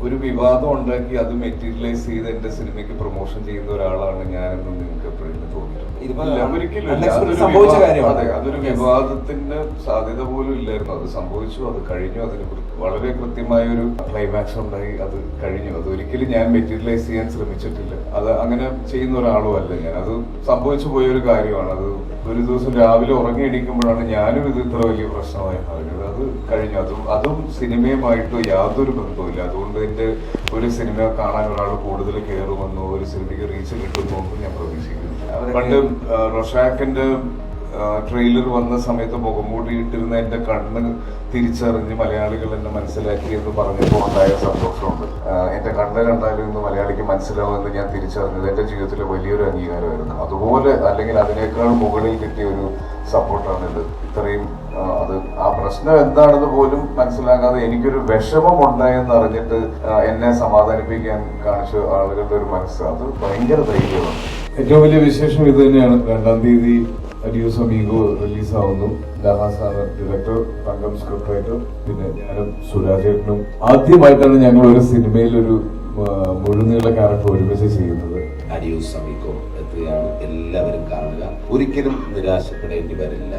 ഒരു വിവാദം ഉണ്ടാക്കി അത് മെറ്റീരിയലൈസ് ചെയ്ത് എന്റെ സിനിമയ്ക്ക് പ്രൊമോഷൻ ചെയ്യുന്ന ഒരാളാണ് ഞാനെന്ന് നിങ്ങൾക്ക് എപ്പോഴും സംഭവിച്ച കാര്യമാണ്. അതൊരു വിവാദത്തിന്റെ സാധ്യത പോലും ഇല്ലായിരുന്നു. അത് സംഭവിച്ചു അത് കഴിഞ്ഞു അതിന് കുറിച്ച് വളരെ കൃത്യമായ ഒരു ക്ലൈമാക്സ് ഉണ്ടായി അത് കഴിഞ്ഞു. അത് ഒരിക്കലും ഞാൻ മെറ്റീരിയലൈസ് ചെയ്യാൻ ശ്രമിച്ചിട്ടില്ല. അത് അങ്ങനെ ചെയ്യുന്ന ഒരാളും അല്ല ഞാൻ. അത് സംഭവിച്ചു പോയ ഒരു കാര്യമാണ്. അത് ഒരു ദിവസം രാവിലെ ഉറങ്ങി എണീക്കുമ്പോഴാണ് ഞാനും ഇത് ഇത്ര വലിയ പ്രശ്നമായി പറഞ്ഞത് അത് കഴിഞ്ഞു. അതും അതും സിനിമയുമായിട്ട് യാതൊരു ബന്ധവുമില്ല. അതുകൊണ്ട് എന്റെ ഒരു സിനിമ കാണാൻ ഒരാൾ കൂടുതൽ കയറുമെന്നോ ഒരു സിനിമയ്ക്ക് റീച്ച് കിട്ടുമെന്നോ ഞാൻ പ്രതീക്ഷിക്കുന്നു പണ്ട് റൊഷാക്കിന്റെ ട്രെയിലർ വന്ന സമയത്ത് മുഖം ഇട്ടിരുന്ന എന്റെ കണ്ണ് തിരിച്ചറിഞ്ഞ് മലയാളികൾ എന്നെ മനസ്സിലാക്കി എന്ന് പറഞ്ഞപ്പോൾ ഉണ്ടായ സന്തോഷമുണ്ട്. കണ്ണ് കണ്ടാലും ഇന്ന് മലയാളിക്ക് മനസ്സിലാവുമെന്ന് ഞാൻ തിരിച്ചറിഞ്ഞത്. എന്റെ ജീവിതത്തിലെ വലിയൊരു അംഗീകാരമായിരുന്നു. അതുപോലെ അല്ലെങ്കിൽ അതിനേക്കാൾ മുകളിൽ കിട്ടിയ ഒരു സപ്പോർട്ടാണ് ഇത് ഇത്രയും അത് ആ പ്രശ്നം എന്താണെന്ന് പോലും മനസ്സിലാക്കാതെ എനിക്കൊരു വിഷമം ഉണ്ടായെന്ന് അറിഞ്ഞിട്ട് എന്നെ സമാധാനിപ്പിക്കാൻ കാണിച്ച ആളുകളുടെ ഒരു മനസ്സ്. അത് ഭയങ്കര ധൈര്യമാണ്. ഏറ്റവും വലിയ വിശേഷം ഇത് തന്നെയാണ്. രണ്ടാം തീയതി അഡ്യൂസ് അമീഗോ റിലീസാവുന്നു ലഹാസാണ് ഡയറക്ടർ തങ്കം സ്ക്രിപ്റ്റ് റൈറ്റർ പിന്നെ ഞാനും സുരാജേട്ടനും ആദ്യമായിട്ടാണ് ഞങ്ങൾ ഒരു സിനിമയിൽ ഒരു മുഴുനീള ക്യാരക്ടർ ഒരുമിച്ച് ചെയ്യുന്നത്. അരിയൂസ് സമീപം എത്തുകയാണ്. എല്ലാവരും കാണുക. ഒരിക്കലും നിരാശപ്പെടേണ്ടി വരില്ല.